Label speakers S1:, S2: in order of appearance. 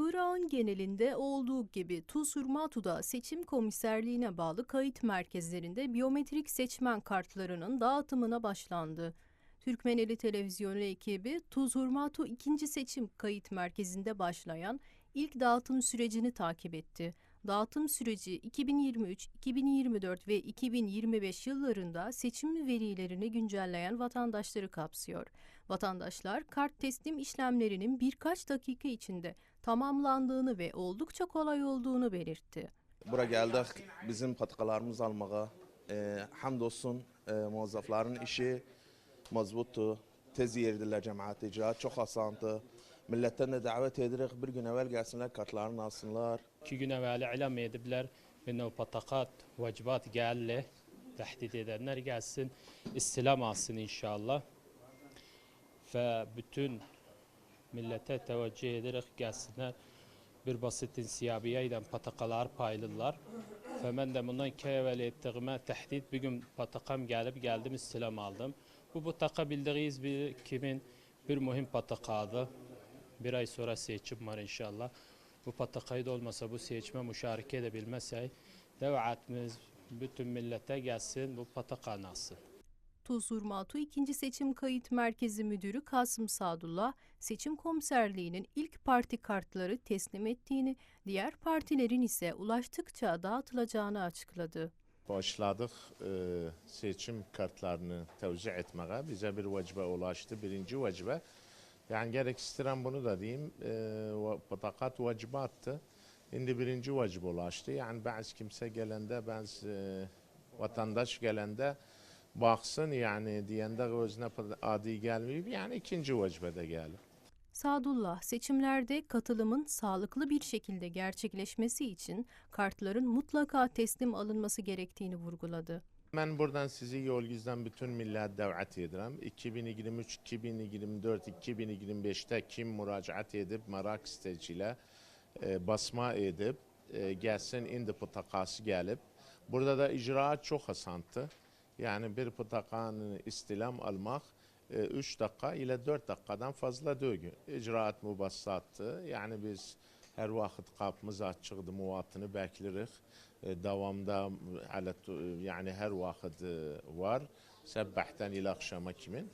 S1: Irak'ın genelinde olduğu gibi Tuz Hurmatu'da seçim komiserliğine bağlı kayıt merkezlerinde biyometrik seçmen kartlarının dağıtımına başlandı. Türkmeneli Televizyonu ekibi Tuz Hurmatu 2. Seçim Kayıt Merkezi'nde başlayan ilk dağıtım sürecini takip etti. Dağıtım süreci 2023, 2024 ve 2025 yıllarında seçim verilerini güncelleyen vatandaşları kapsıyor. Vatandaşlar kart teslim işlemlerinin birkaç dakika içinde tamamlandığını ve oldukça kolay olduğunu belirtti.
S2: Bura geldik bizim patikalarımız almağa. E, hamdolsun e, muvazzafların işi mazbuttu. Tez yerdiler cemaat icraat çok asandı. Milletten de davet edirik bir gün evvel gelsinler kartlarını alsınlar.
S3: İki gün evvel ilan edibler. Beni patakat, vacibat geldi. Tehdit edenler gelsin, istilam alsın inşallah. Ve bütün millete teveccüh ederek gelsinler. Bir basit insiyabiyeyle patakalar paylılar. Ve ben de bundan iki evvel ettiğime tehdit bir gün patakam gelip geldim istilam aldım. Bu pataka bildiğiniz bir kimin bir mühim patakadı. Bir ay sonra seçim var inşallah. Bu patakayı da olmasa bu seçime müşareke edebilmezsek devletimiz bütün millete gelsin bu pataka alsın.
S1: Tuz Hurmatu 2. Seçim Kayıt Merkezi Müdürü Kasım Sadullah, seçim komiserliğinin ilk parti kartları teslim ettiğini, diğer partilerin ise ulaştıkça dağıtılacağını açıkladı.
S4: Başladık e, seçim kartlarını tevzi etmeye. Bize bir vecibe ulaştı. Birinci vecibe. Yani gerek istedim bunu da diyeyim. E, patakat vecibattı. Şimdi birinci vecibe ulaştı. Yani bazı kimse gelende, bazı e, vatandaş gelende baksın yani diyende özüne pat- adi gelmiyor. Yani ikinci vecibede geldi.
S1: Sadullah, seçimlerde katılımın sağlıklı bir şekilde gerçekleşmesi için kartların mutlaka teslim alınması gerektiğini vurguladı.
S4: Ben buradan sizi yol gizden bütün millet davet ederim. 2023, 2024, 2025'te kim müracaat edip merak isteyiciyle e, basma edip e, gelsin indi pıtakası gelip burada da icraat çok asantı. Yani bir pıtakanın istilam almak 3 dakika ile 4 dakikadan fazla değil. İcraat mübassattı. Yani biz her vakit kapımız açıktı, muvatını beklirik. E, Davamda ala- yani her vakit e, var. Sebbahten ila akşama kimin.